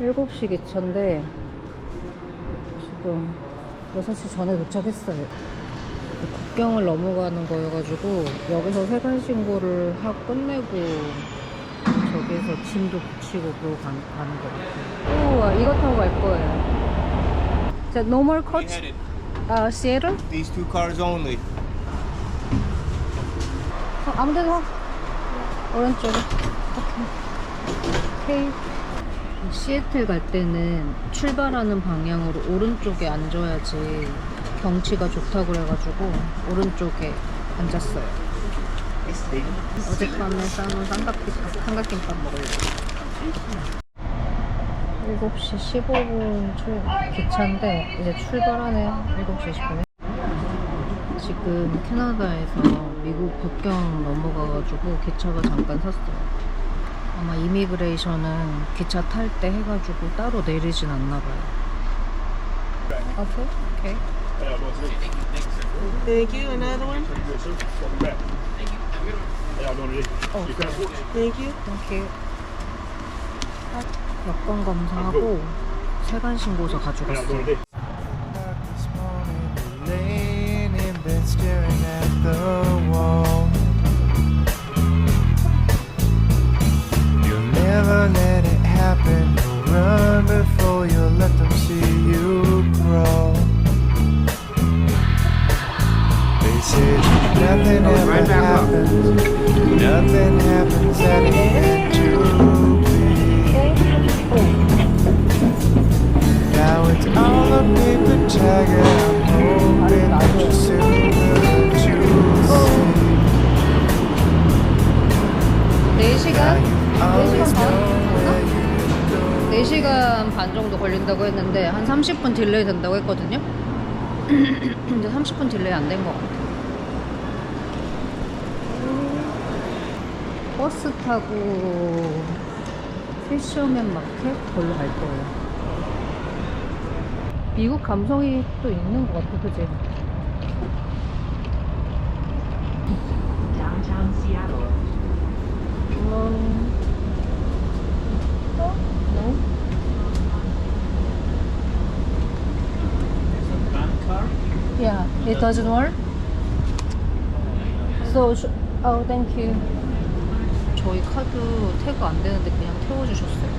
7시 기차인데 지금 6시 전에 도착했어요. 국경을 넘어가는 거여가지고 여기서 세관 신고를 하고 끝내고 저기서 짐도 붙이고 그러고 가, 가는 것 같아요. 우와 이거 타고 갈 거예요. 자, coach, Headed. 아, Seattle? These two cars only. 어, 아무 데나 오른쪽에 오케이 오케이 시애틀 갈 때는 출발하는 방향으로 오른쪽에 앉아야지 경치가 좋다고 그래가지고 오른쪽에 앉았어요. 어젯밤에 싸놓은 삼각김밥, 삼각김밥 먹으려고 7시 15분 출, 기차인데 이제 출발하네요. 7시 20분에 지금 캐나다에서 미국 국경 넘어가가지고 기차가 잠깐 섰어요. 아마 이미그레이션은 기차 탈 때 해가지고 따로 내리진 않나 봐요. 오케이. 오케이. Thank you. Another one. 어, Thank you. 땡큐. 여권 검사하고 세관 신고서 가져갔어요. 반 정도 걸린다고 했는데 한 30분 딜레이 된다고 했거든요. 근데 30분 딜레이 안 된 것 같아요. 버스 타고 피셔맨 마켓 걸로 갈 거예요. 미국 감성이 또 있는 것 같아, 그지? 음. 어? No? Yeah, it doesn't work. So, oh, thank you. 저희 카드 태그 안 되는데 그냥 태워주셨어요.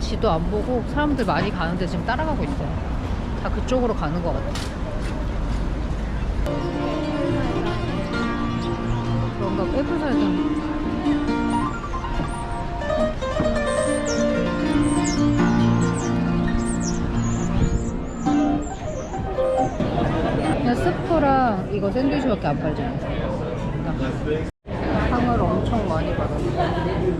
지도 안 보고 사람들 많이 가는데 지금 따라가고 있어요. 다 그쪽으로 가는 것 같아요. 이거 샌드위치밖에 안 팔잖아. 그러니까 상을 엄청 많이 받았네.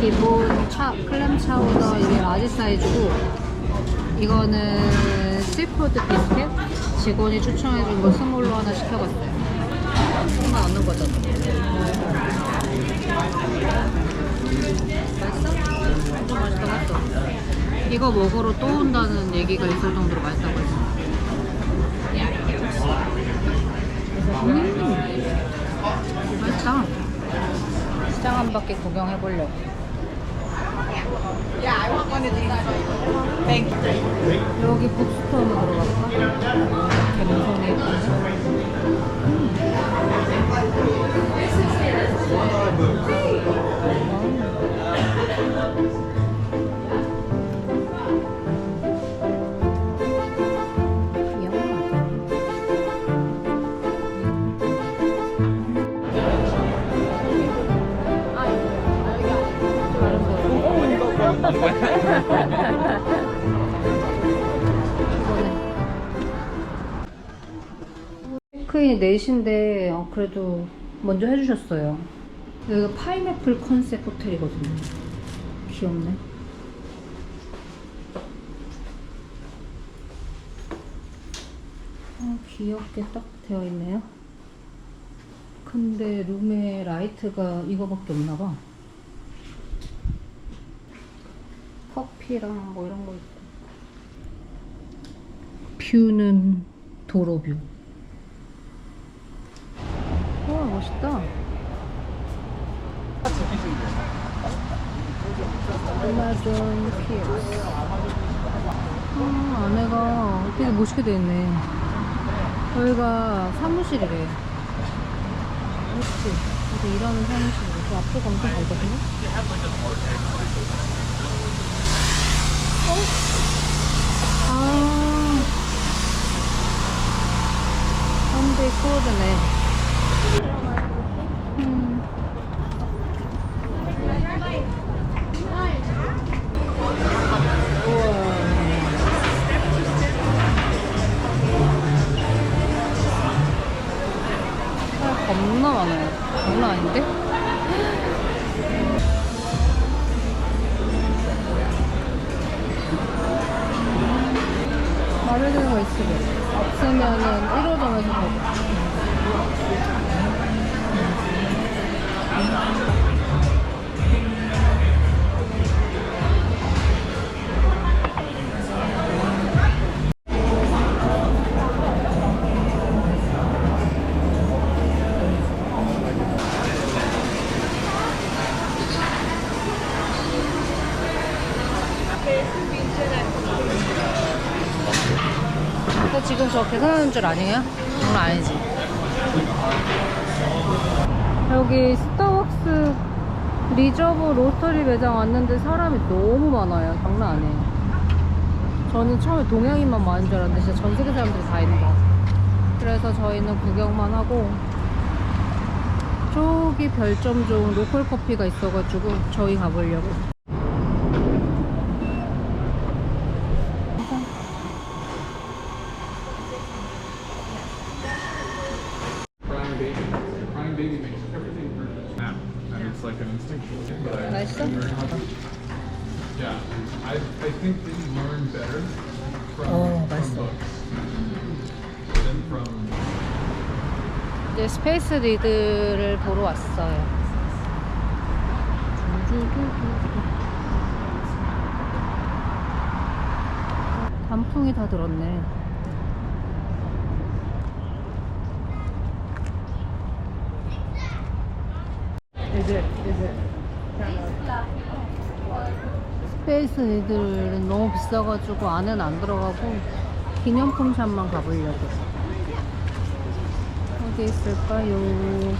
기본 차, 클램 차우더 이게 라지 사이즈고 이거는 시푸드 비스켓 직원이 추천해준 거 스몰로 하나 시켜봤어요. 손만 얻는 거잖아. 맛있어? 엄청 맛있다고 했어. 이거 먹으러 또 온다는 얘기가 있을 정도로 맛있다고 했어. 음, 맛있다. 시장 한 바퀴 구경해 보려고. 여기 북스토어 들어갈까? 갬성에 체 크인이 4시인데 어, 그래도 먼저 해주셨어요. 여기가 파인애플 컨셉 호텔이거든요. 귀엽네. 어, 귀엽게 딱 되어 있네요. 근데 룸에 라이트가 이거밖에 없나봐. 커피랑 뭐 이런 거 있고. 뷰는 도로뷰. 우와, 멋있다. 아마존 피어스. 아, 안에가 되게 멋있게 돼 있네. 여기가 사무실이래. 그렇지. 여기 일하는 사무실이래. 저 앞쪽 엄청 보거든요. 없으면은 1호점에서 사고. 저 계산하는 줄 아니에요? 장난 아니지. 여기 스타벅스 리저브 로스터리 매장 왔는데 사람이 너무 많아요. 장난 아니에요. 저는 처음에 동양인만 많은 줄 알았는데 진짜 전 세계 사람들이 다 있는 거. 그래서 저희는 구경만 하고 저기 별점 좋은 로컬 커피가 있어가지고 저희 가보려고. Oh, from 맛있어. books than from 이제 스페이스 리드를 보러 왔어요. 단풍이 다 들었네. 스 페이스 리드는 너무 비싸가지고 안에는 안 들어가고 기념품 샵만 가보려고. 어디 있을까요?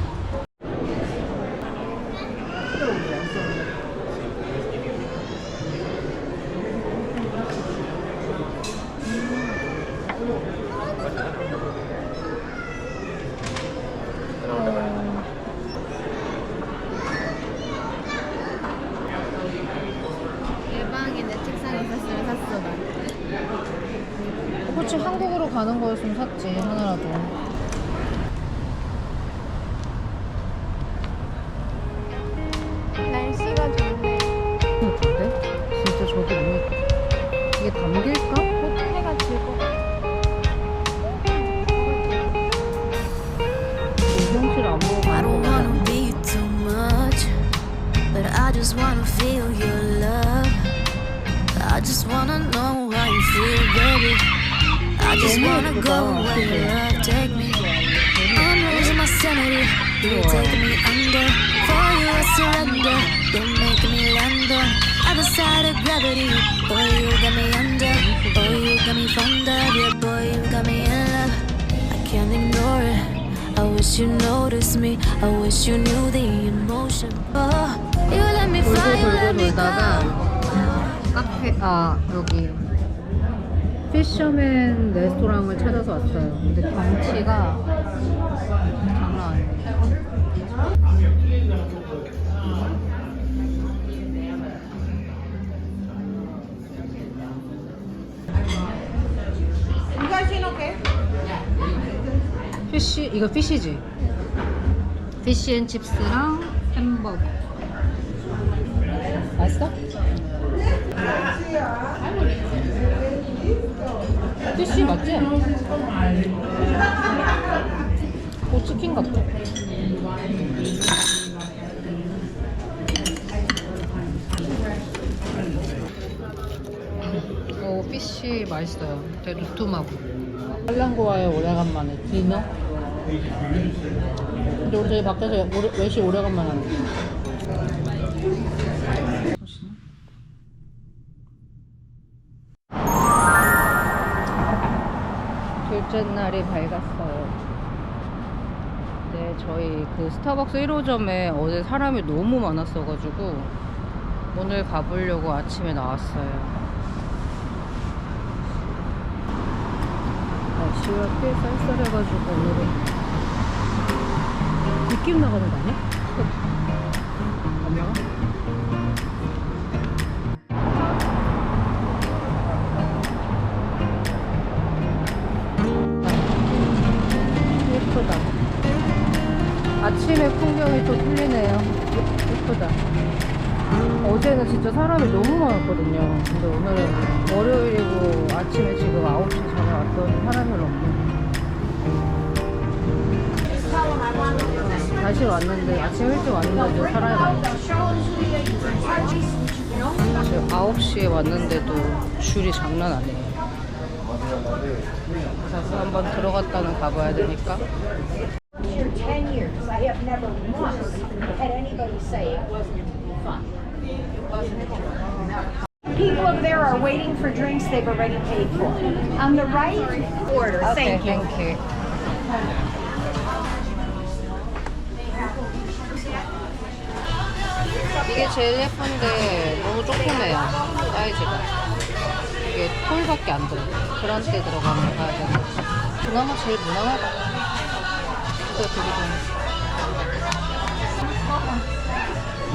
예방에 내 책상에 있었으면 샀어 난. 그렇지 한국으로 가는 거였으면 샀지 just wanna go where your love take me. I'm losing my sanity. You're taking me under. For you, I surrender. You're making me land on other side of gravity. Boy, you got me under. Boy, you got me fond of. Yeah, boy, you got me in love. I can't ignore it. I wish you noticed me. I wish you knew the emotion. Oh, you let me 돌고 fly, you 돌고 let me 돌다가 go. 카페 아 여기 피셔맨 레스토랑을 찾아서 왔어요. 근데 경치가 장난 아니에요. 피쉬 이거 피쉬지? 피쉬앤칩스랑 햄버거. 맛있어? 피쉬 맞지? 오 치킨 같아. 오 피쉬 맛있어요. 되게 두툼하고. 할랑고와의 오래간만에 디너. 근데 우리 저기 밖에서 외식 오래간만에 하는 둘째 날이 밝았어요. 네, 저희 그 스타벅스 1호점에 어제 사람이 너무 많았어가지고 오늘 가보려고 아침에 나왔어요. 날씨가 꽤 쌀쌀해가지고 오늘은 느낌 나가는 거 아니야? 아침에 풍경이 또 틀리네요. 예- 예쁘다. 어제는 진짜 사람이 너무 많았거든요. 근데 오늘은 월요일이고 아침에 지금 9시 전에 왔더니 사람이 없네. 다시 왔는데 아침 일찍 왔는데도 사람이. 지금 9시에 왔는데도 줄이 장난 아니에요. 그래서 한번 들어갔다는 가봐야 되니까. here 10 years. I have never once had anybody say it wasn't fun. People over there are waiting for drinks they've already paid for. On the right, order. Okay, Thank you. thank you. 이게 제일 예쁜데 너무 조그매요 사이즈가 이게 톨밖에 안 들어 그란데 들어가는 거 봐야 되나 그나마 제일 무난하다 되게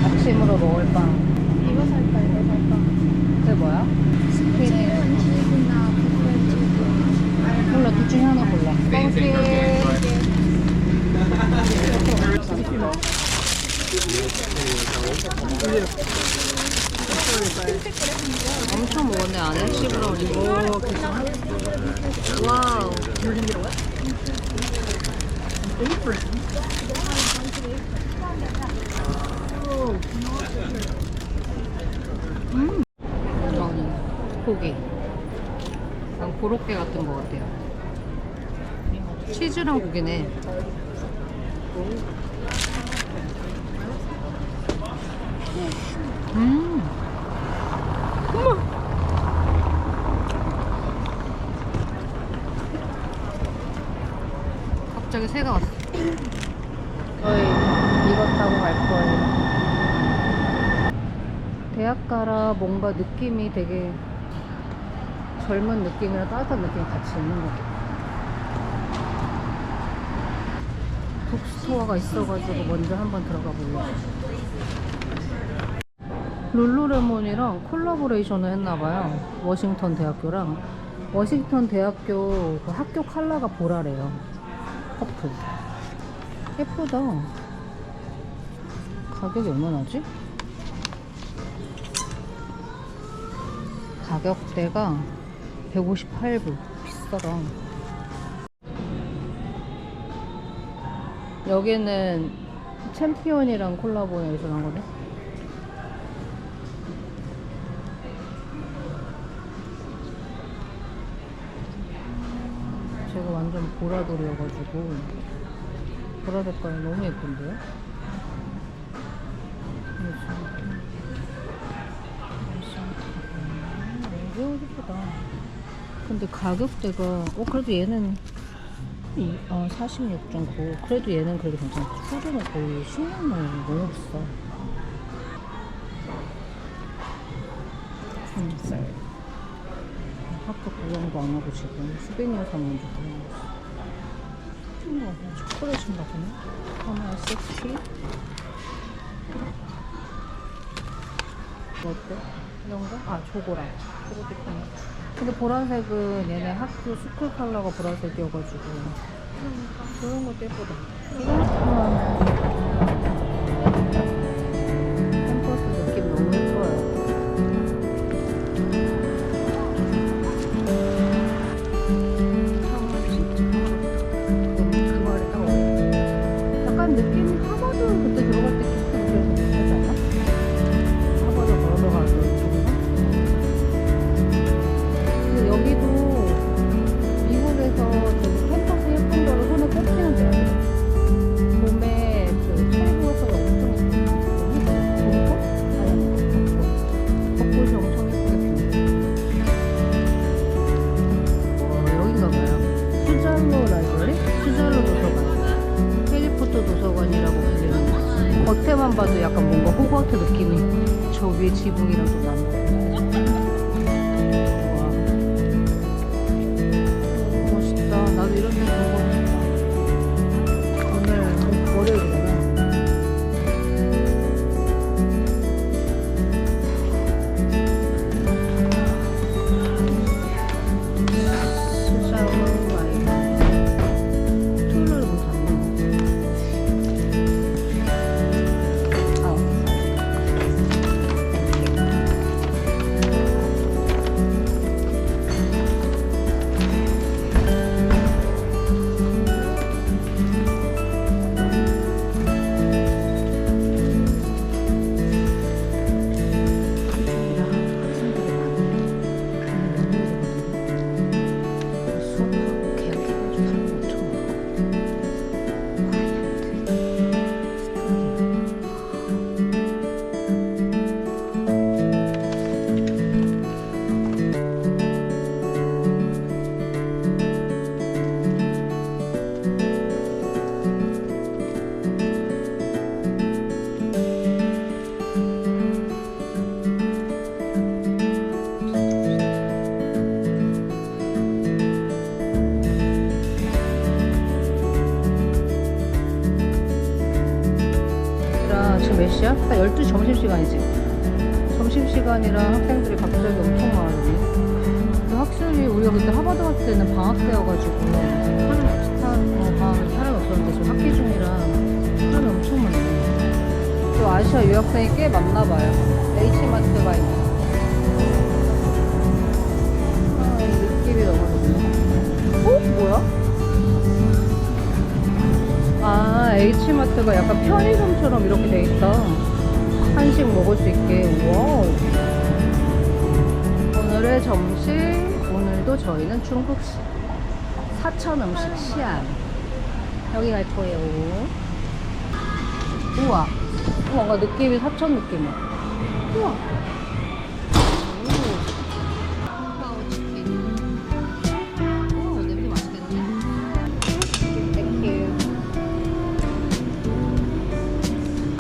아침으로 먹을 빵 이거 살까 이거 살까? 그게 뭐야? 부분. 몰라 둘 중에 하나 골라 엄청 먹었네 안에 씹으라니 오 괜찮아? 와우 음 이거는 고기 약간 고로케 같은 거 같아요 치즈랑 고기네 음. 갑자기 새가 왔어. 저희 이거 타고 갈 거예요. 대학가라 뭔가 느낌이 되게 젊은 느낌이랑 따뜻한 느낌이 같이 있는 것 같아요. 북스토어가 있어가지고 먼저 한번 들어가 보려고. 룰루레몬이랑 콜라보레이션을 했나봐요. 워싱턴 대학교랑. 워싱턴 대학교 그 학교 컬러가 보라래요. 퍼플. 예쁘다. 가격이 얼마나지? 가격대가 158불. 비싸다. 여기는 챔피언이랑 콜라보레이션 하거든? 제가 완전 보라돌이어가지고 보라 색깔 너무 예쁜데요? 너무 예쁘다. 근데 가격대가 어 그래도 얘는 이, 아46.9 그래도 얘는 그래도 괜찮아. 수준은 거의 10년 만에 너무 비싸. 삼겹살 학교 구경도 안 하고 지금 수베니어 사면 어, 초콜릿인가 보네 하나에 60 어때? 이런 거? 아 저거랑 저것도 있네 근데 보라색은 얘네 학교 스쿨 컬러가 보라색이어가지고 그런 것도 예쁘다 우와. 지금 몇 시야? 딱 12시 점심시간이지? 점심시간이라 학생들이 갑자기 엄청 많았네 그 확실히 우리가 그때 하버드 갔을 때는 방학 때여가지고 사람이 없, 사, 어, 방학에 사람이 없었는데 지금 학기 중이라 사람이 엄청 많네 또 아시아 유학생이 꽤 많나봐요 H마트가 있네 아, 이 느낌이 너무 좋네 어? 뭐야? 아, H마트가 약간 편의점처럼 이렇게 돼 있다. 한식 먹을 수 있게. 와우. 오늘의 점심, 오늘도 저희는 중국식. 사천 음식 시안. 여기 갈 거예요. 우와. 뭔가 느낌이 사천 느낌이야. 우와.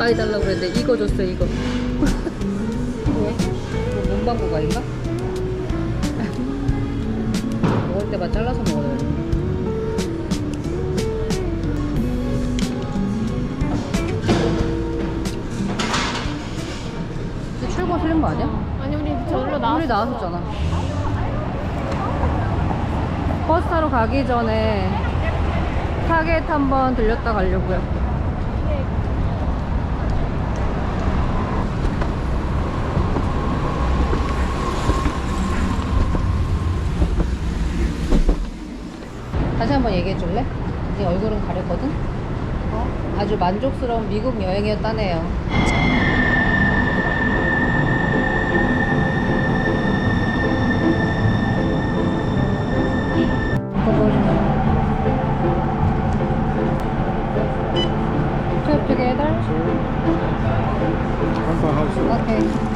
가위 달라고 그랬는데 이거 줬어 이거. 왜? 뭐 문방구 가인가? 먹을 때만 잘라서 먹어야 돼. 출고 틀린 거 아니야? 아니, 우리 저기로 나왔어. 우리 나왔었잖아. 버스 타러 가기 전에 타겟 한번 들렸다 가려고요. 다시 한번 얘기해 줄래? 네 얼굴은 가렸거든? 어? 아주 만족스러운 미국 여행이었다네요. Together. Okay.